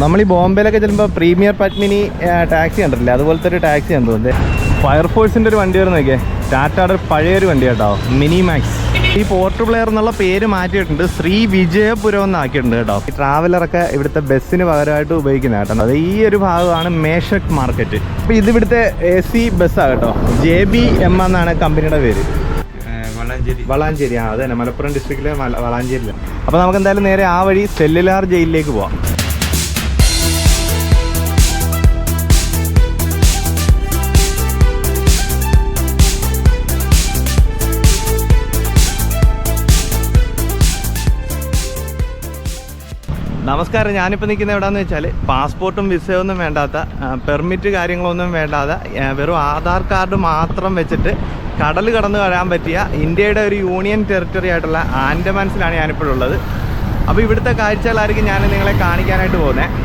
നമ്മൾ ഈ ബോംബെയിലൊക്കെ ചെല്ലുമ്പോൾ പ്രീമിയർ പത്മിനി ടാക്സി കണ്ടിട്ടില്ലേ? അതുപോലത്തെ ഒരു ടാക്സി ആണ് തോന്നുന്നത് ഫയർഫോഴ്സിന്റെ ഒരു വണ്ടി വരുന്നൊക്കെ ടാറ്റയുടെ ഒരു പഴയൊരു വണ്ടി കേട്ടോ മിനി മാക്സ് ഈ പോർട്ട് പ്ലെയർ എന്നുള്ള പേര് മാറ്റിയിട്ടുണ്ട്. ശ്രീ വിജയപുരം എന്നാക്കിയിട്ടുണ്ട് കേട്ടോ. ഈ ട്രാവലറൊക്കെ ഇവിടുത്തെ ബസ്സിന് പകരമായിട്ട് ഉപയോഗിക്കുന്ന കേട്ടോ. അത് ഈ ഒരു ഭാഗമാണ് മേഷക് മാർക്കറ്റ്. അപ്പോൾ ഇത് ഇവിടുത്തെ എ സി ബസ്സാണ് കേട്ടോ. ജെ ബി എം എന്നാണ് കമ്പനിയുടെ പേര്. വളാഞ്ചേരി. വളാഞ്ചേരി. ആ അത് തന്നെ മലപ്പുറം ഡിസ്ട്രിക്റ്റിലെ വളാഞ്ചേരിയിലാണ് അപ്പം അപ്പോൾ നമുക്ക് എന്തായാലും നേരെ ആ വഴി സെല്ലുലാർ ജയിലിലേക്ക് പോവാം. നമസ്കാരം. ഞാനിപ്പോൾ നിൽക്കുന്ന എവിടെയെന്ന് വെച്ചാൽ പാസ്പോർട്ടും വിസയൊന്നും വേണ്ടാത്ത പെർമിറ്റ് കാര്യങ്ങളൊന്നും വേണ്ടാതെ വെറും ആധാർ കാർഡ് മാത്രം വെച്ചിട്ട് കടൽ കടന്നു വരാൻ പറ്റിയ ഇന്ത്യയുടെ ഒരു യൂണിയൻ ടെറിട്ടറി ആയിട്ടുള്ള ആൻഡമാൻസിലാണ് ഞാനിപ്പോഴുള്ളത് അപ്പോൾ ഇവിടുത്തെ കാഴ്ചകളായിരിക്കും ഞാൻ നിങ്ങളെ കാണിക്കാനായിട്ട് പോകുന്നത്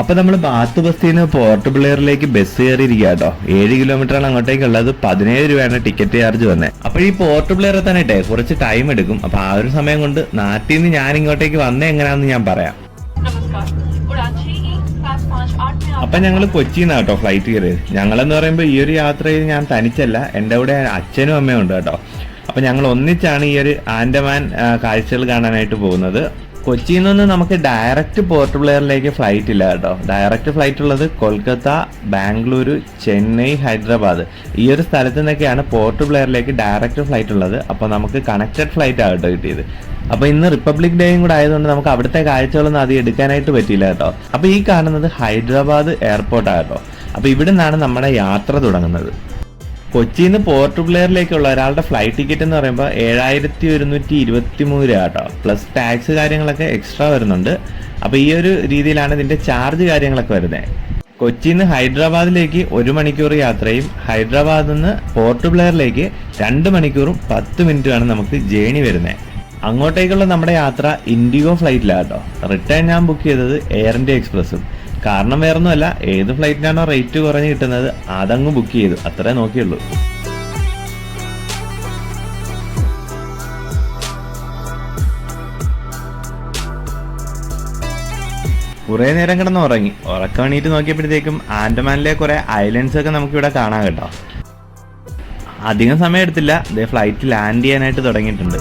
അപ്പോൾ നമ്മൾ ബാത്ത് ബസ്സിൽ നിന്ന് പോർട്ട് ബ്ലെയറിലേക്ക് ബസ് കയറിയിരിക്കുക കേട്ടോ ഏഴ് കിലോമീറ്റർ ആണ് അങ്ങോട്ടേക്കുള്ളത്. പതിനേഴ് രൂപയാണ് ടിക്കറ്റ് ചാർജ് വന്നത് അപ്പോൾ ഈ പോർട്ട് ബ്ലെയർ തന്നെ കുറച്ച് ടൈം എടുക്കും. അപ്പോൾ ആ ഒരു സമയം കൊണ്ട് നാട്ടിൽ നിന്ന് ഞാൻ ഇങ്ങോട്ടേക്ക് വന്നേ എങ്ങനെയാണെന്ന് ഞാൻ പറയാം. അപ്പൊ ഞങ്ങൾ കൊച്ചിയിൽ നിന്നാണ് കേട്ടോ ഫ്ലൈറ്റ് കയറിയത് ഞങ്ങളെന്ന് പറയുമ്പോൾ ഈ ഒരു യാത്രയിൽ ഞാൻ തനിച്ചല്ല എന്റെ കൂടെ അച്ഛനും അമ്മയും ഉണ്ട് കേട്ടോ. അപ്പൊ ഞങ്ങൾ ഒന്നിച്ചാണ് ഈ ഒരു ആൻഡമാൻ കാഴ്ചകൾ കാണാനായിട്ട് പോകുന്നത്. കൊച്ചിയിൽ നിന്ന് നമുക്ക് ഡയറക്റ്റ് പോർട്ട് ബ്ലെയറിലേക്ക് ഫ്ലൈറ്റ് ഇല്ല കേട്ടോ. ഡയറക്റ്റ് ഫ്ലൈറ്റ് ഉള്ളത് കൊൽക്കത്ത ബാംഗ്ലൂരു ചെന്നൈ ഹൈദരാബാദ്. ഈ ഒരു സ്ഥലത്ത് നിന്നൊക്കെയാണ് പോർട്ട് ബ്ലെയറിലേക്ക് ഡയറക്റ്റ് ഫ്ലൈറ്റ് ഉള്ളത്. അപ്പോൾ നമുക്ക് കണക്റ്റഡ് ഫ്ലൈറ്റ് ആകട്ടോ കിട്ടിയത്. അപ്പൊ ഇന്ന് റിപ്പബ്ലിക് ഡേയും കൂടെ ആയതുകൊണ്ട് നമുക്ക് അവിടുത്തെ കാഴ്ചകളൊന്നും അധികം എടുക്കാനായിട്ട് പറ്റിയില്ല കേട്ടോ. അപ്പൊ ഈ കാണുന്നത് ഹൈദരാബാദ് എയർപോർട്ടാണ് കേട്ടോ. അപ്പൊ ഇവിടെ നിന്നാണ് നമ്മുടെ യാത്ര തുടങ്ങുന്നത്. കൊച്ചിയിൽ നിന്ന് പോർട്ട് ബ്ലെയറിലേക്കുള്ള ഒരാളുടെ ഫ്ലൈറ്റ് ടിക്കറ്റ് എന്ന് പറയുമ്പോൾ ഏഴായിരത്തി ഒരുന്നൂറ്റി ഇരുപത്തി മൂന്ന് രൂപ കേട്ടോ. പ്ലസ് ടാക്സ് കാര്യങ്ങളൊക്കെ എക്സ്ട്രാ വരുന്നുണ്ട്. അപ്പോൾ ഈ ഒരു രീതിയിലാണ് ഇതിന്റെ ചാർജ് കാര്യങ്ങളൊക്കെ വരുന്നത്. കൊച്ചിയിൽ നിന്ന് ഹൈദരാബാദിലേക്ക് ഒരു മണിക്കൂർ യാത്രയും ഹൈദരാബാദിൽ നിന്ന് പോർട്ട് ബ്ലെയറിലേക്ക് രണ്ട് മണിക്കൂറും പത്ത് മിനിറ്റുമാണ് നമുക്ക് ജേണി വരുന്നത്. അങ്ങോട്ടേക്കുള്ള നമ്മുടെ യാത്ര ഇൻഡിഗോ ഫ്ലൈറ്റിലാണ് കേട്ടോ. റിട്ടേൺ ഞാൻ ബുക്ക് ചെയ്തത് എയർ ഇന്ത്യ എക്സ്പ്രസ്സും കാരണം വേറൊന്നുമല്ല ഏത് ഫ്ലൈറ്റിനാണോ റേറ്റ് കുറഞ്ഞ് കിട്ടുന്നത് അതങ്ങ് ബുക്ക് ചെയ്തു. അത്രേ നോക്കിയുള്ളൂ. കുറേ നേരം കിടന്ന് ഉറങ്ങി ഉറക്കം നോക്കിയപ്പോഴത്തേക്കും ആൻഡമാനിലെ കുറെ ഐലൻഡ്സ് ഒക്കെ നമുക്ക് ഇവിടെ കാണാൻ കേട്ടോ. അധികം സമയം എടുത്തില്ല. ഇതേ ഫ്ലൈറ്റ് ലാൻഡ് ചെയ്യാനായിട്ട് തുടങ്ങിയിട്ടുണ്ട്.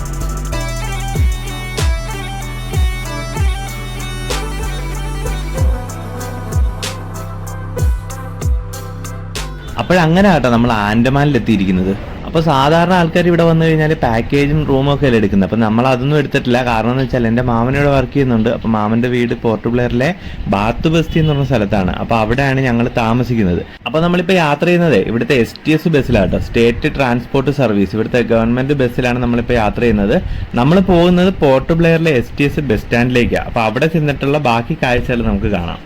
അപ്പോഴങ്ങനെ കേട്ടോ നമ്മൾ ആൻഡമാനിൽ എത്തിയിരിക്കുന്നത് അപ്പോൾ സാധാരണ ആൾക്കാർ ഇവിടെ വന്നു കഴിഞ്ഞാൽ പാക്കേജും റൂമും ഒക്കെ അല്ലേ എടുക്കുന്നത്. അപ്പോൾ നമ്മൾ അതൊന്നും എടുത്തിട്ടില്ല. കാരണം എന്ന് വെച്ചാൽ എന്റെ മാമൻ ഇവിടെ വർക്ക് ചെയ്യുന്നുണ്ട്. അപ്പോൾ മാമന്റെ വീട് പോർട്ട് ബ്ലെയറിലെ ബാത്ത് ബസ്തി എന്ന് പറഞ്ഞ സ്ഥലത്താണ്. അപ്പോൾ അവിടെയാണ് ഞങ്ങൾ താമസിക്കുന്നത്. അപ്പോൾ നമ്മളിപ്പോൾ യാത്ര ചെയ്യുന്നത് ഇവിടുത്തെ എസ് ടി എസ് ബസ്സിലാട്ടോ. സ്റ്റേറ്റ് ട്രാൻസ്പോർട്ട് സർവീസ് ഇവിടുത്തെ ഗവൺമെന്റ് ബസ്സിലാണ് നമ്മളിപ്പോൾ യാത്ര ചെയ്യുന്നത്. നമ്മൾ പോകുന്നത് പോർട്ട് ബ്ലെയറിലെ എസ് ടി എസ് ബസ് സ്റ്റാൻഡിലേക്കാണ് അപ്പോൾ അവിടെ ചെന്നിട്ടുള്ള ബാക്കി കാഴ്ചകൾ നമുക്ക് കാണാം.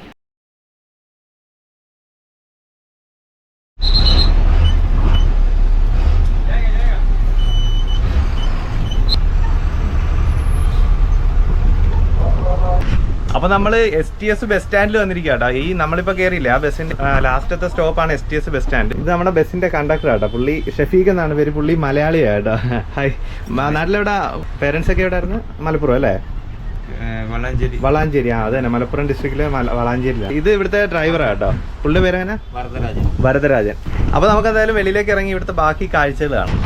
അപ്പോൾ നമ്മൾ എസ് ടി എസ് ബസ് സ്റ്റാൻഡിൽ വന്നിരിക്കാട്ടോ ഈ നമ്മളിപ്പോ കേറിയില്ല ആ ബസ്സിന്റെ ലാസ്റ്റത്തെ ആണ് S T S bus stand ഇത് നമ്മുടെ ബസ്സിന്റെ കണ്ടക്ടർ ആട്ടോ. പുള്ളി ഷഫീഖ് എന്നാണ് പേര്. പുള്ളി മലയാളിയാട്ടോ. ഹായ്. നാട്ടിലെവിടെ? പേരൻസ് ഒക്കെ എവിടെ ആയിരുന്നു മലപ്പുറം അല്ലേ? വളാഞ്ചേരി. വളാഞ്ചേരി. ആ അതെ മലപ്പുറം ഡിസ്ട്രിക്റ്റിലെ വളാഞ്ചേരി വളാഞ്ചേരിയിലാണ് ഇത് ഇവിടുത്തെ ഡ്രൈവറാണ് കേട്ടോ പുള്ളി പേരെങ്ങനെ വരദരാജൻ. വരദരാജൻ. അപ്പോൾ നമുക്ക് എന്തായാലും വെളിയിലേക്ക് ഇറങ്ങി ഇവിടുത്തെ ബാക്കി കാഴ്ചകൾ കാണാം.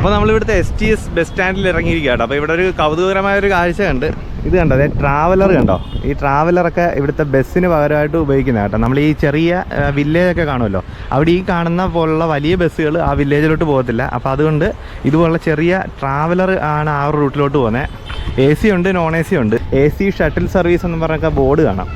അപ്പോൾ നമ്മൾ ഇവിടുത്തെ എസ് ടി എസ് ബസ് സ്റ്റാൻഡിൽ ഇറങ്ങിയിരിക്കുകയാണ്. കേട്ടോ അപ്പോൾ ഇവിടെ ഒരു കൗതുകകരമായ ഒരു കാഴ്ച കണ്ട്. ഇത് കണ്ടോ? അതായത് ട്രാവലർ കണ്ടോ? ഈ ട്രാവലറൊക്കെ ഇവിടുത്തെ ബസ്സിന് പകരമായിട്ട് ഉപയോഗിക്കുന്ന കേട്ടോ. നമ്മൾ ഈ ചെറിയ വില്ലേജൊക്കെ കാണുമല്ലോ. അവിടെ ഈ കാണുന്ന പോലുള്ള വലിയ ബസ്സുകൾ ആ വില്ലേജിലോട്ട് പോകത്തില്ല. അപ്പോൾ അതുകൊണ്ട് ഇതുപോലുള്ള ചെറിയ ട്രാവലർ ആണ് ആ റൂട്ടിലോട്ട് പോകുന്നത്. എ സി ഉണ്ട് നോൺ എ സി ഉണ്ട്. എ സി ഷട്ടിൽ സർവീസ് എന്ന് പറഞ്ഞൊക്കെ ബോർഡ് കാണാം.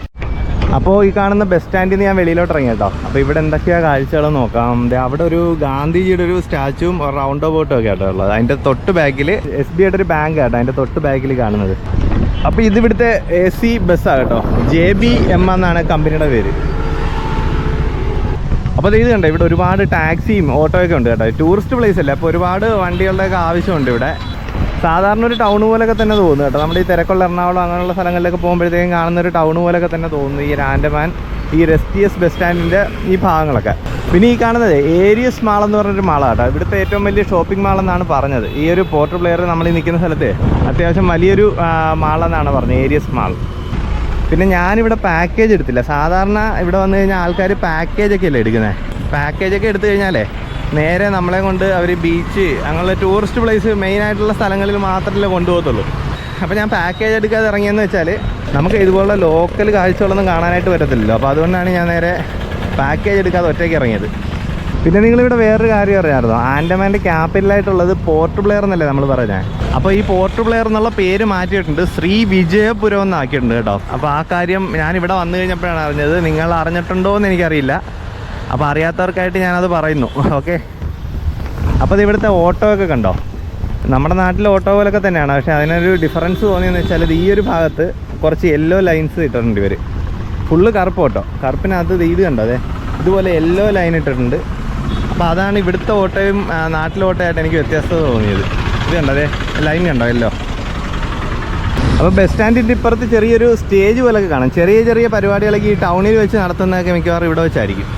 അപ്പോൾ ഈ കാണുന്ന ബസ് സ്റ്റാൻഡിൽ നിന്ന് ഞാൻ വെളിയിലോട്ട് ഇറങ്ങി കേട്ടോ അപ്പോൾ ഇവിടെ എന്തൊക്കെയാണ് കാഴ്ചകൾ നോക്കാം. അവിടെ ഒരു ഗാന്ധിജിയുടെ ഒരു സ്റ്റാച്ചുവും റൗണ്ട് ബോട്ടും ഒക്കെ ആട്ടോ ഉള്ളത്. അതിന്റെ തൊട്ട് ബാക്കിൽ എസ് ബി ഐയുടെ ഒരു ബാങ്ക് ആട്ടോ അതിന്റെ തൊട്ട് ബാക്കിൽ കാണുന്നത്. അപ്പോൾ ഇത് ഇവിടുത്തെ എ സി ബസ്സാണ് കേട്ടോ. ജെ ബി എം എന്നാണ് കമ്പനിയുടെ പേര്. അപ്പോൾ ഇത് കണ്ടോ ഇവിടെ ഒരുപാട് ടാക്സിയും ഓട്ടോയൊക്കെ ഉണ്ട് കേട്ടോ. ടൂറിസ്റ്റ് പ്ലേസ് അല്ലേ? അപ്പോൾ ഒരുപാട് വണ്ടികളുടെയൊക്കെ ആവശ്യമുണ്ട് ഇവിടെ. സാധാരണ ഒരു ടൗൺ പോലൊക്കെ തന്നെ തോന്നുന്നു കേട്ടോ. നമ്മുടെ ഈ തിരക്കുള്ള എറണാകുളം അങ്ങനെയുള്ള സ്ഥലങ്ങളിലൊക്കെ പോകുമ്പോഴത്തേക്കും കാണുന്ന ഒരു ടൗൺ പോലൊക്കെ തന്നെ തോന്നുന്നു ഈ ആൻഡമാൻ ഈ എസ് ബസ് സ്റ്റാൻഡിന്റെ ഈ ഭാഗങ്ങളൊക്കെ. പിന്നെ ഈ കാണുന്നത് ഏരിയസ് മാൾ എന്ന് പറഞ്ഞൊരു മാളാണ് കേട്ടോ. ഇവിടുത്തെ ഏറ്റവും വലിയ ഷോപ്പിംഗ് മാൾ എന്നാണ് പറഞ്ഞത്. ഈ ഒരു പോർട്ട് പ്ലെയർ നമ്മൾ ഈ നിൽക്കുന്ന സ്ഥലത്തെ അത്യാവശ്യം വലിയൊരു മാളെന്നാണ് പറഞ്ഞത് ഏരിയസ് മാൾ പിന്നെ ഞാനിവിടെ പാക്കേജ് എടുത്തില്ല. സാധാരണ ഇവിടെ വന്നു കഴിഞ്ഞാൽ ആൾക്കാർ പാക്കേജൊക്കെ അല്ലേ എടുക്കുന്നത് പാക്കേജൊക്കെ എടുത്തു കഴിഞ്ഞാലേ നേരെ നമ്മളെ കൊണ്ട് അവർ ബീച്ച് അങ്ങനെയുള്ള ടൂറിസ്റ്റ് പ്ലേസ് മെയിൻ ആയിട്ടുള്ള സ്ഥലങ്ങളിൽ മാത്രമല്ലേ കൊണ്ടുപോകത്തുള്ളൂ. അപ്പോൾ ഞാൻ പാക്കേജ് എടുക്കാതെ ഇറങ്ങിയെന്ന് വെച്ചാൽ നമുക്ക് ഇതുപോലുള്ള ലോക്കൽ കാഴ്ചകളൊന്നും കാണാനായിട്ട് പറ്റത്തില്ലല്ലോ. അപ്പോൾ അതുകൊണ്ടാണ് ഞാൻ നേരെ പാക്കേജ് എടുക്കാതെ ഒറ്റയ്ക്ക് ഇറങ്ങിയത്. പിന്നെ നിങ്ങളിവിടെ വേറൊരു കാര്യം അറിയാമായിരുന്നോ? ആൻഡമാന്റെ ക്യാപിറ്റലായിട്ടുള്ളത് പോർട്ട് പ്ലെയർ എന്നല്ലേ നമ്മൾ പറഞ്ഞത് അപ്പോൾ ഈ പോർട്ട് പ്ലെയർ എന്നുള്ള പേര് മാറ്റിയിട്ടുണ്ട്. ശ്രീ വിജയപുരം എന്നാക്കിയിട്ടുണ്ട് കേട്ടോ. അപ്പോൾ ആ കാര്യം ഞാൻ ഇവിടെ വന്നു കഴിഞ്ഞപ്പോഴാണ് അറിഞ്ഞത്. നിങ്ങൾ അറിഞ്ഞിട്ടുണ്ടോ എന്ന് എനിക്കറിയില്ല. അപ്പോൾ അറിയാത്തവർക്കായിട്ട് ഞാനത് പറയുന്നു. ഓക്കെ അപ്പോൾ ഇവിടുത്തെ ഓട്ടോ ഒക്കെ കണ്ടോ? നമ്മുടെ നാട്ടിലെ ഓട്ടോ പോലൊക്കെ തന്നെയാണ്. പക്ഷേ അതിനൊരു ഡിഫറൻസ് തോന്നിയെന്ന് വെച്ചാൽ ഇത് ഈ ഒരു ഭാഗത്ത് കുറച്ച് യെല്ലോ ലൈൻസ് ഇട്ടിട്ടുണ്ട് ഇവർ ഫുള്ള് കറുപ്പ് ഓട്ടോ കറുപ്പിനകത്ത് ഇത് കണ്ടോ അതെ ഇതുപോലെ യെല്ലോ ലൈൻ ഇട്ടിട്ടുണ്ട്. അപ്പോൾ അതാണ് ഇവിടുത്തെ ഓട്ടോയും നാട്ടിലെ ഓട്ടോയായിട്ട് എനിക്ക് വ്യത്യാസത തോന്നിയത്. ഇത് കണ്ടോ അതെ ലൈൻ കണ്ടോ? യെല്ലോ അപ്പോൾ ബസ് സ്റ്റാൻഡിന്റെ ഇപ്പുറത്ത് ചെറിയൊരു സ്റ്റേജ് പോലൊക്കെ കാണാം. ചെറിയ ചെറിയ പരിപാടികളൊക്കെ ഈ ടൗണിൽ വെച്ച് നടത്തുന്നതൊക്കെ മിക്കവാറും ഇവിടെ വെച്ചായിരിക്കും.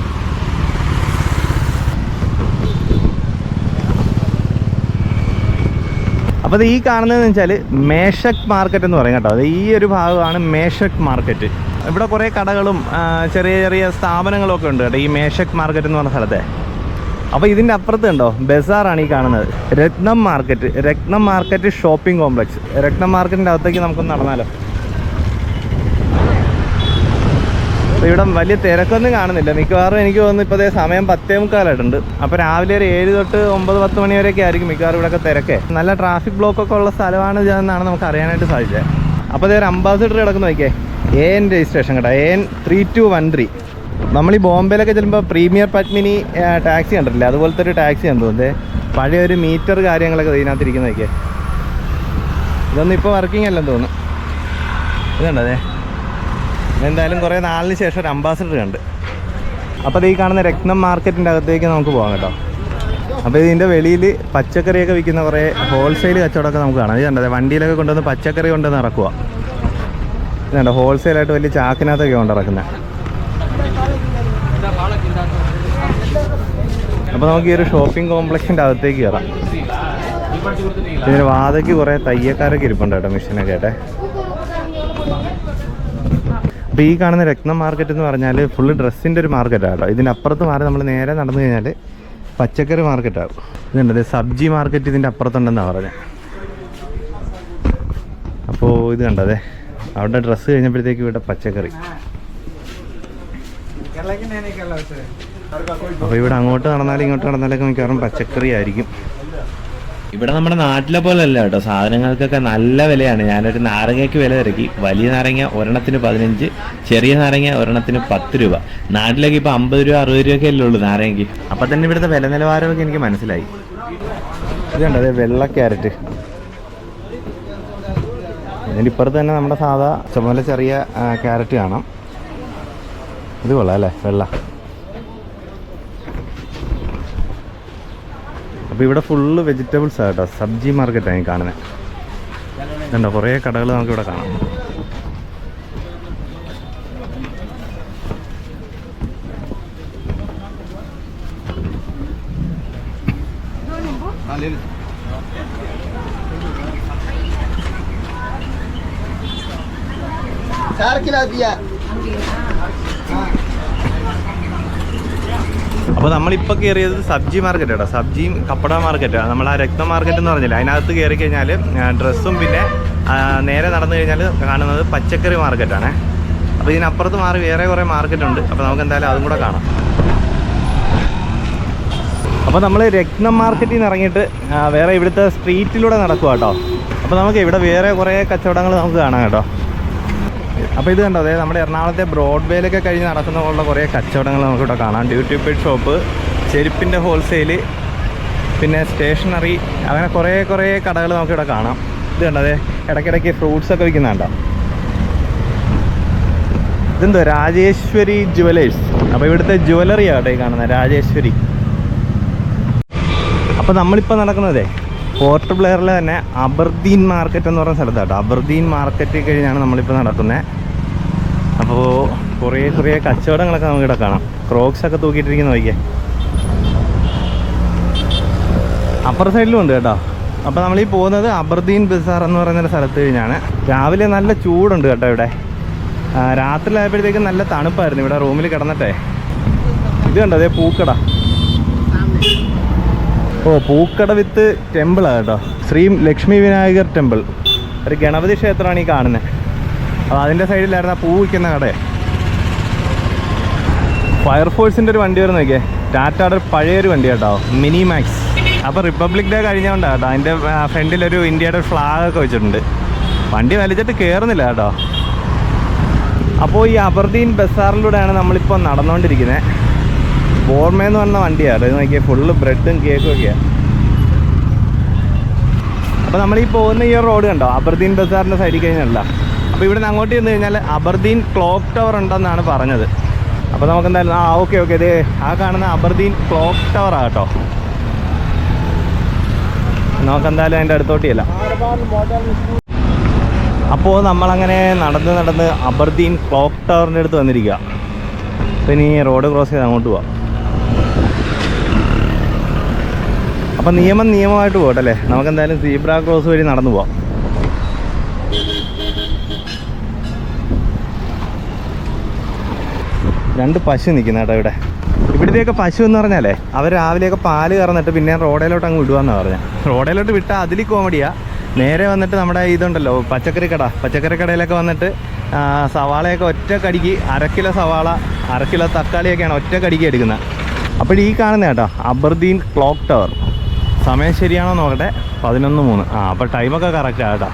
അപ്പോൾ ഈ കാണുന്നതെന്ന് വെച്ചാൽ മേഷക് മാർക്കറ്റ് എന്ന് പറയും കേട്ടോ. അത് ഈ ഒരു ഭാഗമാണ് മേഷക് മാർക്കറ്റ്. ഇവിടെ കുറേ കടകളും ചെറിയ ചെറിയ സ്ഥാപനങ്ങളും ഒക്കെ ഉണ്ട് കേട്ടോ ഈ മേഷക് മാർക്കറ്റ് എന്ന് പറഞ്ഞ സ്ഥലത്തെ. അപ്പോൾ ഇതിന്റെ അപ്പുറത്ത് ഉണ്ടോ ബസാറാണ് ഈ കാണുന്നത്. രത്നം മാർക്കറ്റ് രത്നം മാർക്കറ്റ് ഷോപ്പിംഗ് കോംപ്ലക്സ്. രത്നം മാർക്കറ്റിന്റെ അകത്തേക്ക് നമുക്കൊന്ന് നടന്നാലോ അപ്പോൾ ഇവിടെ വലിയ തിരക്കൊന്നും കാണുന്നില്ല. മിക്കവാറും എനിക്ക് തോന്നുന്നു ഇപ്പോൾ അതേ സമയം പത്തേ മുക്കാലായിട്ടുണ്ട്. അപ്പോൾ രാവിലെ ഒരു ഏഴ് തൊട്ട് ഒമ്പത് പത്ത് മണി വരെയൊക്കെ ആയിരിക്കും മിക്കവാറും ഇവിടെയൊക്കെ തിരക്കേ. നല്ല ട്രാഫിക് ബ്ലോക്ക് ഒക്കെ ഉള്ള സ്ഥലമാണ് ഇതെന്നാണ് നമുക്ക് അറിയാനായിട്ട് സാധിച്ചത്. അപ്പോൾ അതേ ഒരു അംബാസിഡർ കിടക്കുന്ന നോക്കിയേ. എ എൻ രജിസ്ട്രേഷൻ കേട്ടോ. A N three two one three നമ്മൾ ഈ ബോംബെയിലൊക്കെ ചെല്ലുമ്പോൾ പ്രീമിയർ പത്മിനി ടാക്സി കണ്ടിട്ടില്ലേ? അതുപോലത്തെ ഒരു ടാക്സി എന്ന് തോന്നുന്നത് പഴയ ഒരു മീറ്റർ കാര്യങ്ങളൊക്കെ ഇതിനകത്ത് ഇരിക്കുന്ന നോക്കിയേ. ഇതൊന്നും ഇപ്പോൾ വർക്കിംഗ് അല്ലെന്ന് തോന്നുന്നു. ഇതുണ്ടതേ എന്തായാലും കുറേ നാളിന് ശേഷം ഒരു അംബാസിഡർ കണ്ട്. അപ്പോൾ ഈ കാണുന്ന രക്തം മാർക്കറ്റിന്റെ അകത്തേക്ക് നമുക്ക് പോകാം കേട്ടോ. അപ്പോൾ ഇതിന്റെ വെളിയിൽ പച്ചക്കറിയൊക്കെ വിൽക്കുന്ന കുറേ ഹോൾസെയിൽ കച്ചവടമൊക്കെ നമുക്ക് കാണാം. ഇത് കണ്ടത് വണ്ടിയിലൊക്കെ കൊണ്ടുവന്ന് പച്ചക്കറി കൊണ്ടുവന്ന് ഇറക്കുക ഇതുണ്ട് ഹോൾസെയിലായിട്ട് വലിയ ചാക്കിനകത്തൊക്കെ കൊണ്ടിറക്കുന്നത് അപ്പോൾ നമുക്ക് ഈ ഒരു ഷോപ്പിംഗ് കോംപ്ലക്സിന്റെ അകത്തേക്ക് കയറാം. ഇതിന് വാതയ്ക്ക് കുറേ തയ്യക്കാരൊക്കെ ഇരിപ്പുണ്ട് കേട്ടോ മെഷീനൊക്കെ ആയിട്ടെ. അപ്പോൾ ഈ കാണുന്ന രത്നം മാർക്കറ്റ് എന്ന് പറഞ്ഞാൽ ഫുള്ള് ഡ്രസ്സിന്റെ ഒരു മാർക്കറ്റാണ് കേട്ടോ. ഇതിന്റെ അപ്പുറത്ത് മാറി നമ്മൾ നേരെ നടന്നു കഴിഞ്ഞാൽ പച്ചക്കറി മാർക്കറ്റാകും ഇതുണ്ടത് സബ്ജി മാർക്കറ്റ് ഇതിന്റെ അപ്പുറത്തുണ്ടെന്നാണ് പറഞ്ഞത് അപ്പോൾ ഇത് കണ്ടതേ അവിടെ ഡ്രസ്സ് കഴിഞ്ഞപ്പോഴത്തേക്ക് ഇവിടെ പച്ചക്കറി. അപ്പോൾ ഇവിടെ അങ്ങോട്ട് നടന്നാലും ഇങ്ങോട്ട് നടന്നാലൊക്കെ മിക്കവാറും പച്ചക്കറി ആയിരിക്കും. ഇവിടെ നമ്മുടെ നാട്ടിലെ പോലെ അല്ല കേട്ടോ. സാധനങ്ങൾക്കൊക്കെ നല്ല വിലയാണ്. ഞാനൊരു നാരങ്ങയ്ക്ക് വില തിരക്കി. വലിയ നാരങ്ങ ഒരെണ്ണത്തിന് പതിനഞ്ച് ചെറിയ നാരങ്ങ ഒരെണ്ണത്തിന് പത്ത് രൂപ. നാട്ടിലൊക്കെ ഇപ്പൊ അമ്പത് രൂപ അറുപത് രൂപയൊക്കെ അല്ലേ ഉള്ളൂ നാരങ്ങയ്ക്ക്. അപ്പൊ തന്നെ ഇവിടുത്തെ വില നിലവാരമൊക്കെ എനിക്ക് മനസ്സിലായി. ഇതുണ്ട് അതെ വെള്ള ക്യാരറ്റ്. ഇതിന്റെ ഇപ്പുറത്ത് തന്നെ നമ്മുടെ സാധാ ചുമല ചെറിയ ക്യാരറ്റ് കാണാം. ഇത് കൊള്ളാം അല്ലേ? വെള്ള. അപ്പോൾ ഇവിടെ ഫുള്ള് വെജിറ്റബിൾസ് കേട്ടോ സബ്ജി മാർക്കറ്റാണ് ഈ കാണുന്നത് ഇതുണ്ടോ കുറേ കടകൾ നമുക്കിവിടെ കാണാം चार किलो दिया അപ്പോൾ നമ്മളിപ്പോൾ കയറിയത് സബ്ജി മാർക്കറ്റ് കേട്ടോ സബ്ജിയും കപ്പട മാർക്കറ്റാണ് നമ്മൾ ആ രക്ത മാർക്കറ്റ് എന്ന് പറഞ്ഞില്ല. അതിനകത്ത് കയറി കഴിഞ്ഞാൽ ഡ്രസ്സും പിന്നെ നേരെ നടന്നു കഴിഞ്ഞാൽ കാണുന്നത് പച്ചക്കറി മാർക്കറ്റാണ് അപ്പോൾ ഇതിനപ്പുറത്ത് മാറി വേറെ കുറേ മാർക്കറ്റ് ഉണ്ട്. അപ്പോൾ നമുക്ക് എന്തായാലും അതും കൂടെ കാണാം. അപ്പോൾ നമ്മൾ രത്നം മാർക്കറ്റിൽ നിന്ന് ഇറങ്ങിയിട്ട് വേറെ ഇവിടുത്തെ സ്ട്രീറ്റിലൂടെ നടക്കുക കേട്ടോ അപ്പോൾ നമുക്ക് ഇവിടെ വേറെ കുറേ കച്ചവടങ്ങൾ നമുക്ക് കാണാം കേട്ടോ. അപ്പോൾ ഇത് കണ്ടോ? അതായത് നമ്മുടെ എറണാകുളത്തെ ബ്രോഡ്വേയിലൊക്കെ കഴിഞ്ഞ് നടക്കുന്ന പോലുള്ള കുറേ കച്ചവടങ്ങൾ നമുക്കിവിടെ കാണാം. ഡ്യൂട്ടി പെയ്ഡ് ഷോപ്പ് ചെരുപ്പിന്റെ ഹോൾസെയിൽ പിന്നെ സ്റ്റേഷനറി അങ്ങനെ കുറേ കുറേ കടകൾ നമുക്കിവിടെ കാണാം. ഇത് കണ്ടോ? അതെ ഇടയ്ക്കിടയ്ക്ക് ഫ്രൂട്ട്സൊക്കെ ഒക്കെ വിൽക്കുന്ന കണ്ടോ ഇതെന്തോ? രാജേശ്വരി ജുവലേഴ്സ് അപ്പോൾ ഇവിടുത്തെ ജുവലറി ആട്ടെ ഈ കാണുന്നത് രാജേശ്വരി. അപ്പോൾ നമ്മളിപ്പോൾ നടക്കുന്നതേ പോർട്ട് ബ്ലെയറിലെ തന്നെ അബർദീൻ മാർക്കറ്റ് എന്ന് പറയുന്ന സ്ഥലത്താട്ടോ അബർദീൻ മാർക്കറ്റ് കഴിഞ്ഞാണ് നമ്മളിപ്പോൾ നടക്കുന്നത് അപ്പോൾ കുറേ കുറേ കച്ചവടങ്ങളൊക്കെ നമുക്ക് ഇവിടെ കാണാം. ക്രോക്സ് ഒക്കെ തൂക്കിയിട്ടിരിക്കുന്ന നോക്കിയേ. അപ്പർ സൈഡിലും ഉണ്ട് കേട്ടോ. അപ്പോൾ നമ്മൾ ഈ പോകുന്നത് അബർദീൻ ബസാർ എന്ന് പറയുന്നൊരു സ്ഥലത്ത് കഴിഞ്ഞാണ്. രാവിലെ നല്ല ചൂടുണ്ട് കേട്ടോ ഇവിടെ. രാത്രി നല്ല തണുപ്പായിരുന്നു ഇവിടെ റൂമിൽ കിടന്നിട്ടേ. ഇത് കണ്ടോ അതേ പൂക്കട. ഓ പൂക്കട വിത്ത് ടെമ്പിളാണ് കേട്ടോ. ശ്രീ ലക്ഷ്മി വിനായകർ ടെമ്പിൾ. ഒരു ഗണപതി ക്ഷേത്രമാണ് ഈ കാണുന്നത് അപ്പോൾ അതിന്റെ സൈഡിലായിരുന്നു ആ പൂ വിൽക്കുന്ന കടയെ ഫയർഫോഴ്സിന്റെ ഒരു വണ്ടി വരുന്ന നോക്കിയേ. ടാറ്റയുടെ പഴയൊരു വണ്ടി കേട്ടോ മിനി മാക്സ് അപ്പോൾ റിപ്പബ്ലിക് ഡേ കഴിഞ്ഞോണ്ടാ കേട്ടോ അതിന്റെ ഫ്രണ്ടിലൊരു ഇന്ത്യയുടെ ഫ്ലാഗ് ഒക്കെ വെച്ചിട്ടുണ്ട്. വണ്ടി വലിച്ചിട്ട് കയറുന്നില്ല കേട്ടോ. അപ്പോൾ ഈ അബർദീൻ ബസാറിലൂടെയാണ് നമ്മളിപ്പോൾ നടന്നുകൊണ്ടിരിക്കുന്നത് ബോർമേന്ന് പറഞ്ഞ വണ്ടിയാണ് ഇത് നോക്കിയാൽ ഫുള്ള് ബ്രെഡും കേക്കും ഒക്കെയാണ് അപ്പോൾ നമ്മൾ ഈ പോകുന്ന ഈ റോഡ് കണ്ടോ അബർദീൻ ബസാറിന്റെ സൈഡിൽ കഴിഞ്ഞല്ല അപ്പോൾ നിന്ന് അങ്ങോട്ട് ചെന്ന് കഴിഞ്ഞാൽ അബർദീൻ ക്ലോക്ക് ടവർ ഉണ്ടെന്നാണ് പറഞ്ഞത്. അപ്പോൾ നമുക്ക് എന്തായാലും ആ ഓക്കെ ഓക്കെ അതെ ആ കാണുന്ന അബർദീൻ ക്ലോക്ക് ടവർ ആട്ടോ നമുക്ക് എന്തായാലും അതിന്റെ അടുത്തോട്ട് ചെല്ലാം. അപ്പോൾ നമ്മളങ്ങനെ നടന്ന് നടന്ന് അബർദീൻ ക്ലോക്ക് ടവറിന്റെ അടുത്ത് വന്നിരിക്കുക അപ്പോൾ ഇനി റോഡ് ക്രോസ് ചെയ്ത് അങ്ങോട്ട് പോവാം. അപ്പം നിയമം നിയമമായിട്ട് പോകട്ടല്ലേ നമുക്ക് എന്തായാലും സീബ്ര ക്രോസ് വഴി നടന്നു പോവാം. രണ്ട് പശു നിൽക്കുന്ന കേട്ടോ ഇവിടെ. ഇവിടുത്തെയൊക്കെ പശു എന്ന് പറഞ്ഞാലേ അവർ രാവിലെയൊക്കെ പാൽ കറന്നിട്ട് പിന്നെ റോഡിലോട്ട് അങ്ങ് വിടുവാന്നാണ് പറഞ്ഞത് റോഡിലോട്ട് വിട്ടാൽ അതിൽ കോമഡിയാ. നേരെ വന്നിട്ട് നമ്മുടെ ഇതുണ്ടല്ലോ പച്ചക്കറി കട പച്ചക്കറി കടയിലൊക്കെ വന്നിട്ട് സവാളയൊക്കെ ഒറ്റ കടിക്ക് അരക്കിലോ കിലോ സവാള അരക്കിലോ കിലോ തക്കാളിയൊക്കെയാണ് ഒറ്റ കടിക്ക് എടുക്കുന്നത്. അപ്പോൾ ഈ കാണുന്ന കേട്ടോ അബർദീൻ ക്ലോക്ക് ടവർ. സമയം ശരിയാണോ നോക്കട്ടെ. പതിനൊന്ന് മൂന്ന്. ആ അപ്പോൾ ടൈമൊക്കെ കറക്റ്റാണ് കേട്ടോ.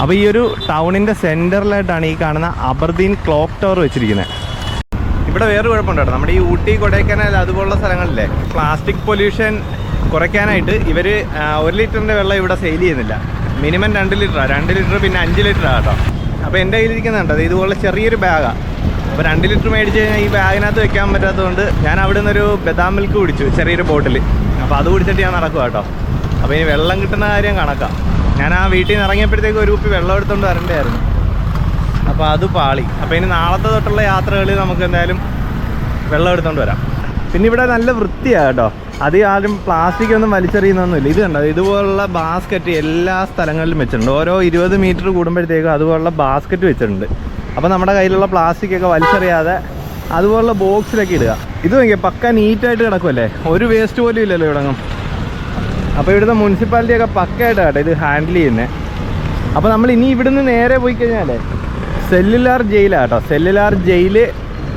അപ്പോൾ ഈ ഒരു ടൗണിന്റെ സെന്ററിലായിട്ടാണ് ഈ കാണുന്ന അബർദീൻ ക്ലോക്ക് ടവർ വെച്ചിരിക്കുന്നത്. ഇവിടെ വേറെ കുഴപ്പമുണ്ട് നമ്മുടെ ഈ ഊട്ടി കൊടൈക്കനാൽ അതുപോലുള്ള സ്ഥലങ്ങളിലെ പ്ലാസ്റ്റിക് പൊല്യൂഷൻ കുറയ്ക്കാനായിട്ട് ഇവർ ഒരു ലിറ്ററിന്റെ വെള്ളം ഇവിടെ സെയിൽ ചെയ്യുന്നില്ല. മിനിമം രണ്ട് ലിറ്ററാണ് രണ്ട് ലിറ്റർ പിന്നെ അഞ്ച് ലിറ്ററാണ് കേട്ടോ. അപ്പോൾ എന്റെ കയ്യിലിരിക്കുന്നുണ്ട് അത് ഇതുപോലെ ചെറിയൊരു ബാഗാണ് അപ്പോൾ രണ്ട് ലിറ്റർ മേടിച്ച് കഴിഞ്ഞാൽ ഈ ബാഗിനകത്ത് വെക്കാൻ പറ്റാത്തതുകൊണ്ട് ഞാൻ അവിടെ നിന്നൊരു ബദാം മിൽക്ക് കുടിച്ചു ചെറിയൊരു ബോട്ടിൽ അപ്പോൾ അത് കുടിച്ചിട്ട് ഞാൻ നടക്കുക കേട്ടോ. അപ്പോൾ ഇനി വെള്ളം കിട്ടുന്ന കാര്യം കണക്കാം. ഞാൻ ആ വീട്ടിൽ നിന്ന് ഇറങ്ങിയപ്പോഴത്തേക്ക് ഒരു കുപ്പി വെള്ളം എടുത്തുകൊണ്ട് വരണ്ടായിരുന്നു. അപ്പോൾ അത് പാളി. അപ്പോൾ ഇനി നാളത്തെ തൊട്ടുള്ള യാത്രകളിൽ നമുക്ക് എന്തായാലും വെള്ളം എടുത്തുകൊണ്ട് വരാം. പിന്നെ ഇവിടെ നല്ല വൃത്തിയാണ് കേട്ടോ. അത് ആരും പ്ലാസ്റ്റിക് ഒന്നും വലിച്ചെറിയുന്നൊന്നുമില്ല. ഇത് കണ്ടോ? ഇതുപോലുള്ള ബാസ്ക്കറ്റ് എല്ലാ സ്ഥലങ്ങളിലും വെച്ചിട്ടുണ്ട്. ഓരോ ഇരുപത് മീറ്റർ കൂടുമ്പോഴത്തേക്കും അതുപോലുള്ള ബാസ്ക്കറ്റ് വെച്ചിട്ടുണ്ട്. അപ്പോൾ നമ്മുടെ കയ്യിലുള്ള പ്ലാസ്റ്റിക് ഒക്കെ വലിച്ചെറിയാതെ അതുപോലുള്ള ബോക്സിലൊക്കെ ഇടുക. ഇത് നോക്കിയാൽ പക്ക നീറ്റായിട്ട് കിടക്കുമല്ലേ ഒരു വേസ്റ്റ് പോലും ഇല്ലല്ലോ ഇവിടെ അപ്പോൾ ഇവിടുത്തെ മുനിസിപ്പാലിറ്റി ഒക്കെ പക്കയായിട്ട് കേട്ടോ ഇത് ഹാൻഡിൽ ചെയ്യുന്നത് അപ്പോൾ നമ്മൾ ഇനി ഇവിടുന്ന് നേരെ പോയി കഴിഞ്ഞാലേ സെല്ലുലാർ ജയിലാണ് കേട്ടോ സെല്ലുലാർ ജയിൽ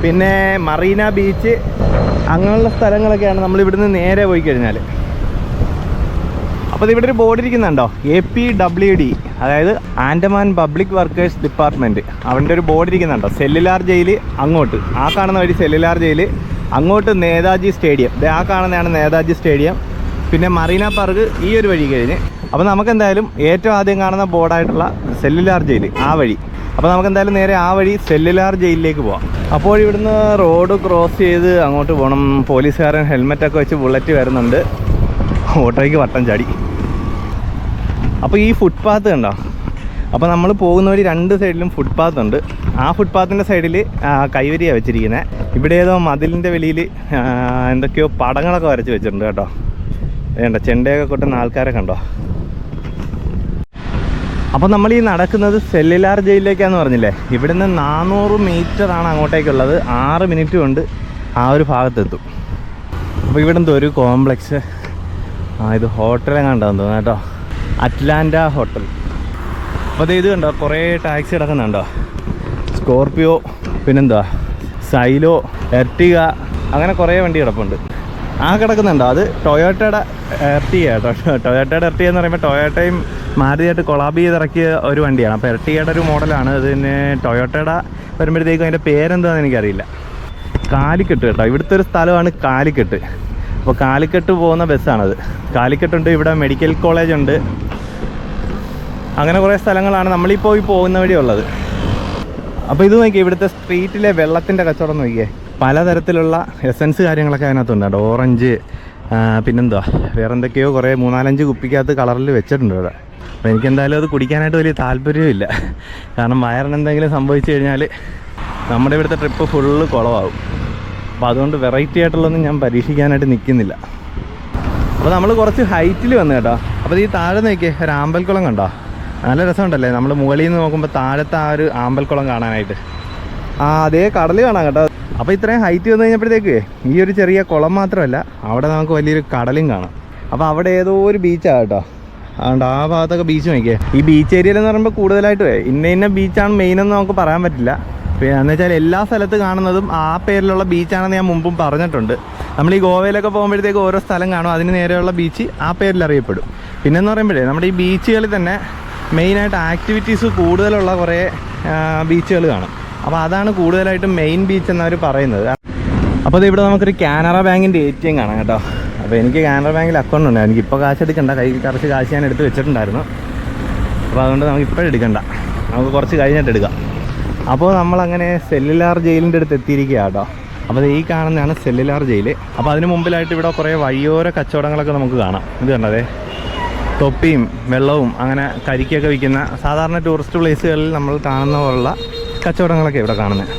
പിന്നെ മറീന ബീച്ച് അങ്ങനെയുള്ള സ്ഥലങ്ങളൊക്കെയാണ് നമ്മൾ ഇവിടുന്ന് നേരെ പോയി കഴിഞ്ഞാൽ അപ്പോൾ ഇവിടെ ഒരു ബോർഡ് ഇരിക്കുന്നുണ്ടോ? എ പി ഡബ്ല്യു ഡി അതായത് ആൻഡമാൻ പബ്ലിക് വർക്കേഴ്സ് ഡിപ്പാർട്ട്മെന്റ് അവന്റെ ഒരു ബോർഡ് ഇരിക്കുന്നുണ്ടോ? സെല്ലുലാർ ജയിൽ അങ്ങോട്ട്. ആ കാണുന്ന വഴി സെല്ലുലാർ ജയിൽ അങ്ങോട്ട് നേതാജി സ്റ്റേഡിയം. ആ കാണുന്നതാണ് നേതാജി സ്റ്റേഡിയം. പിന്നെ മറീന പാർക്ക് ഈ ഒരു വഴി കഴിഞ്ഞ്. അപ്പോൾ നമുക്ക് എന്തായാലും ഏറ്റവും ആദ്യം കാണുന്ന ബോർഡായിട്ടുള്ള സെല്ലുലാർ ജയിൽ ആ വഴി. അപ്പോൾ നമുക്ക് എന്തായാലും നേരെ ആ വഴി സെല്ലുലാർ ജയിലിലേക്ക് പോവാം. അപ്പോൾ ഇവിടുന്ന് റോഡ് ക്രോസ് ചെയ്ത് അങ്ങോട്ട് പോകണം പോലീസുകാരൻ ഹെൽമെറ്റൊക്കെ വെച്ച് ബുള്ളറ്റ് വരുന്നുണ്ട്. ഓട്ടോയ്ക്ക് വട്ടം ചാടി. അപ്പോൾ ഈ ഫുട്പാത്ത് കണ്ടോ? അപ്പോൾ നമ്മൾ പോകുന്ന വഴി രണ്ട് സൈഡിലും ഫുട്പാത്ത് ഉണ്ട്. ആ ഫുട്പാത്തിന്റെ സൈഡിൽ കൈവരിയാണ് വെച്ചിരിക്കുന്നത് ഇവിടെ ഏതോ മതിലിന്റെ വെളിയിൽ എന്തൊക്കെയോ പടങ്ങളൊക്കെ വരച്ച് വെച്ചിട്ടുണ്ട് കേട്ടോ. വേണ്ട ചെണ്ടയൊക്കെ കൊട്ടുന്ന ആൾക്കാരെ കണ്ടോ? അപ്പോൾ നമ്മൾ ഈ നടക്കുന്നത് സെല്ലുലാർ ജയിലിലേക്കാന്ന് പറഞ്ഞില്ലേ? ഇവിടുന്ന് നാനൂറ് മീറ്റർ ആണ് അങ്ങോട്ടേക്കുള്ളത്. ആറ് മിനിറ്റ് കൊണ്ട് ആ ഒരു ഭാഗത്തെത്തും. അപ്പോൾ ഇവിടുന്ന് ഒരു കോംപ്ലക്സ് ആ ഇത് ഹോട്ടലെങ്ങാണ്ടാന്ന് തോന്നുന്നു കേട്ടോ. അറ്റ്ലാന്റ ഹോട്ടൽ അപ്പോൾ ദേ ഇത് കണ്ടോ? കുറേ ടാക്സി കിടക്കുന്നുണ്ടോ? സ്കോർപിയോ പിന്നെന്താ സൈലോ എർട്ടിക അങ്ങനെ കുറേ വണ്ടി കിടപ്പുണ്ട്. ആ കിടക്കുന്നുണ്ടോ? അത് ടൊയോട്ടയുടെ എർട്ടിക കേട്ടോ. ടൊയോട്ടയുടെ എർട്ടിക എന്ന് പറയുമ്പോൾ ടൊയോട്ടയും മാരുതിയായിട്ട് കൊളാബ് ചെയ്തിറക്കിയ ഒരു വണ്ടിയാണ്. അപ്പോൾ ഇരട്ടിയുടെ ഒരു മോഡലാണ്. അതിന് ടൊയോട്ടയുടെ വരുമ്പോഴത്തേക്കും അതിന്റെ പേരെന്താണെന്ന് എനിക്കറിയില്ല. കാലിക്കെട്ട് കേട്ടോ. ഇവിടുത്തെ ഒരു സ്ഥലമാണ് കാലിക്കെട്ട്. അപ്പോൾ കാലിക്കെട്ട് പോകുന്ന ബസ്സാണത്. കാലിക്കെട്ടുണ്ട് ഇവിടെ മെഡിക്കൽ കോളേജ് ഉണ്ട്. അങ്ങനെ കുറേ സ്ഥലങ്ങളാണ് നമ്മളിപ്പോൾ ഈ പോകുന്ന വഴി ഉള്ളത് അപ്പോൾ ഇത് നോക്കിയേ ഇവിടുത്തെ സ്ട്രീറ്റിലെ വെള്ളത്തിന്റെ കച്ചവടം നോക്കിയേ. പലതരത്തിലുള്ള എസൻസ് കാര്യങ്ങളൊക്കെ അതിനകത്തുണ്ട് കേട്ടോ. ഓറഞ്ച് പിന്നെന്തുവാ? വേറെ എന്തൊക്കെയോ കുറേ മൂന്നാലഞ്ച് കുപ്പിക്കകത്ത് കളറിൽ വെച്ചിട്ടുണ്ട് ഇവിടെ. അപ്പോൾ എനിക്കെന്തായാലും അത് കുടിക്കാനായിട്ട് വലിയ താല്പര്യമില്ല കാരണം വയറിന് എന്തെങ്കിലും സംഭവിച്ചു കഴിഞ്ഞാൽ നമ്മുടെ ഇവിടുത്തെ ട്രിപ്പ് ഫുള്ള് കുളമാകും അപ്പോൾ അതുകൊണ്ട് വെറൈറ്റി ആയിട്ടുള്ളതൊന്നും ഞാൻ പരീക്ഷിക്കാനായിട്ട് നിൽക്കുന്നില്ല അപ്പോൾ നമ്മൾ കുറച്ച് ഹൈറ്റിൽ വന്നു കേട്ടോ. അപ്പോൾ ഈ താഴെ നോക്കിയേ ഒരു ആമ്പൽക്കുളം കണ്ടോ? നല്ല രസമുണ്ടല്ലേ? നമ്മൾ മുകളിൽ നിന്ന് നോക്കുമ്പോൾ താഴത്തെ ആ ഒരു ആമ്പൽക്കുളം കാണാനായിട്ട്. ആ അതേ കടൽ കാണാം കേട്ടോ. അപ്പോൾ ഇത്രയും ഹൈറ്റ് വന്നു കഴിഞ്ഞപ്പോഴത്തേക്ക് ഈ ഒരു ചെറിയ കുളം മാത്രമല്ല അവിടെ നമുക്ക് വലിയൊരു കടലും കാണാം. അപ്പോൾ അവിടെ ഏതോ ഒരു ബീച്ചാണ് കേട്ടോ. അതുകൊണ്ട് ആ ഭാഗത്തൊക്കെ ബീച്ച് നോക്കിയേ. ഈ ബീച്ച് ഏരിയയിലെന്ന് പറയുമ്പോൾ കൂടുതലായിട്ട് ഇന്ന ഇന്ന ബീച്ചാണ് മെയിൻ എന്ന് നമുക്ക് പറയാൻ പറ്റില്ല. പിന്നെ എന്ന് വെച്ചാൽ എല്ലാ സ്ഥലത്ത് കാണുന്നതും ആ പേരിലുള്ള ബീച്ചാണെന്ന് ഞാൻ മുമ്പും പറഞ്ഞിട്ടുണ്ട്. നമ്മൾ ഈ ഗോവയിലൊക്കെ പോകുമ്പോഴത്തേക്ക് ഓരോ സ്ഥലം കാണും അതിന് നേരെയുള്ള ബീച്ച് ആ പേരിൽ അറിയപ്പെടും. പിന്നെന്ന് പറയുമ്പോഴേ നമ്മുടെ ഈ ബീച്ചുകളിൽ തന്നെ മെയിനായിട്ട് ആക്ടിവിറ്റീസ് കൂടുതലുള്ള കുറേ ബീച്ചുകൾ കാണും. അപ്പോൾ അതാണ് കൂടുതലായിട്ടും മെയിൻ ബീച്ച് എന്നവർ പറയുന്നത്. അപ്പോൾ ഇവിടെ നമുക്കൊരു കാനറ ബാങ്കിന്റെ എ ടി എം കാണാം കേട്ടോ. അപ്പോൾ എനിക്ക് കാനറ ബാങ്കിൽ അക്കൗണ്ട് ഉണ്ട്. എനിക്ക് ഇപ്പോൾ കാശ് എടുക്കണ്ട. കയ്യിൽ കുറച്ച് കാശ് ഞാൻ എടുത്ത് വെച്ചിട്ടുണ്ടായിരുന്നു. അപ്പോൾ അതുകൊണ്ട് നമുക്ക് ഇപ്പോഴും എടുക്കണ്ട. നമുക്ക് കുറച്ച് കഴിഞ്ഞിട്ട് എടുക്കാം. അപ്പോൾ നമ്മളങ്ങനെ സെല്ലുലാർ ജയിലിന്റെ അടുത്ത് എത്തിയിരിക്കുക കേട്ടോ അപ്പോൾ ഈ കാണുന്നതാണ് സെല്ലുലാർ ജയിൽ അപ്പോൾ അതിന് മുമ്പിലായിട്ട് ഇവിടെ കുറേ വഴിയോര കച്ചവടങ്ങളൊക്കെ നമുക്ക് കാണാം. ഇത് കണ്ടതേ തൊപ്പിയും വെള്ളവും അങ്ങനെ കരിക്കൊക്കെ വിൽക്കുന്ന സാധാരണ ടൂറിസ്റ്റ് പ്ലേസുകളിൽ നമ്മൾ കാണുന്ന പോലുള്ള കച്ചവടങ്ങളൊക്കെ ഇവിടെ കാണുന്നത്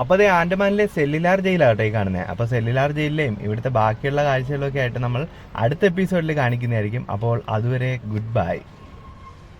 അപ്പോൾ അതേ ആൻഡമാനിലെ സെല്ലുലാർ ജയിലാകട്ടെ ഈ കാണുന്നത് അപ്പോൾ സെല്ലുലാർ ജയിലിലെയും ഇവിടുത്തെ ബാക്കിയുള്ള കാഴ്ചകളൊക്കെ ആയിട്ട് നമ്മൾ അടുത്ത എപ്പിസോഡിൽ കാണിക്കുന്നതായിരിക്കും. അപ്പോൾ അതുവരെ ഗുഡ് ബൈ